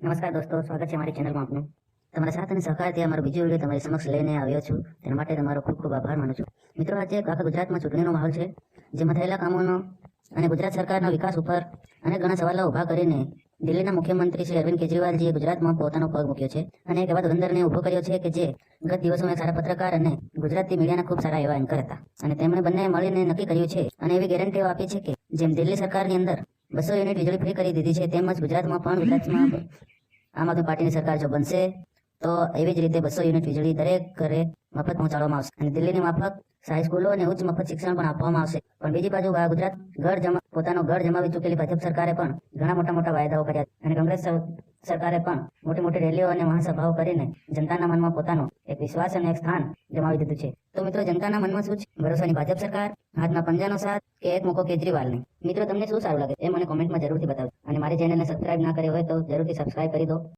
નમસ્કાર દોસ્તો, સ્વાગત છે મારી ચેનલમાં આપનું. તમારા સાથ અને સહકારથી અમારો બીજો વીડિયો તમારી સમક્ષ લઈને આવ્યો છું. તેના માટે તમારો ખૂબ ખૂબ આભાર માનું છું. મિત્રો, આજે આખા ગુજરાતમાં ચૂંટણીનો માહોલ છે, જેમાં થયેલા કામોનો અને ગુજરાત સરકારના વિકાસ ઉપર અને ઘણા સવાલો ઊભા કરીને દિલ્હીના મુખ્યમંત્રી શ્રી અરવિંદ કેજરીવાલજીએ ગુજરાતમાં પોતાનો પગ મૂક્યો છે. અને એક એવા ધંધરને ઊભો કર્યો છે કે જે ગત દિવસોમાં એક સારા પત્રકાર અને ગુજરાતી મીડિયાના ખૂબ સારા એવા એન્કર હતા. અને તેમણે બંને મળીને નક્કી કર્યું છે અને એવી ગેરંટીઓ આપી છે કે જેમ દિલ્હી સરકારની અંદર બસો યુનિટ વીજળી ફ્રી કરી દીધી છે. તેમજ ગુજરાતમાં પણ વિકાસમાં આમ આદમી પાર્ટીની સરકાર જો બનશે તો એવી જ રીતે બસો યુનિટ વીજળી દરેક ઘરે મફત પહોંચાડવામાં આવશે. અને દિલ્હીની માફક શાહી સ્કૂલો અને ઉચ્ચ મફત શિક્ષણ પણ આપવામાં આવશે. પણ બીજી બાજુ ગુજરાત ગઢ જમા પોતાનો ઘર જમાવી ચૂકેલી ભાજપ સરકારે પણ ઘણા મોટા મોટા વાયદાઓ કર્યા અને કોંગ્રેસ સરકારે પણ મોટી મોટી રેલીઓ અને મહાસભાઓ કરીને જનતાના મનમાં પોતાનો એક વિશ્વાસ અને એક સ્થાન જમાવી દીધું છે. તો મિત્રો, જનતાના મનમાં શું છે? ભરોસાની ભાજપ સરકાર હાથમાં પંજાનો સાથ કે એક મોકો કેજરીવાલને? મિત્રો, તમને શું સારું લાગે? એ મને કોમેન્ટમાં જરૂરથી બતાવો અને મારી ચેનલને સબસ્ક્રાઇબ ના કરી હોય તો જરૂરથી સબસ્ક્રાઇબ કરી દો.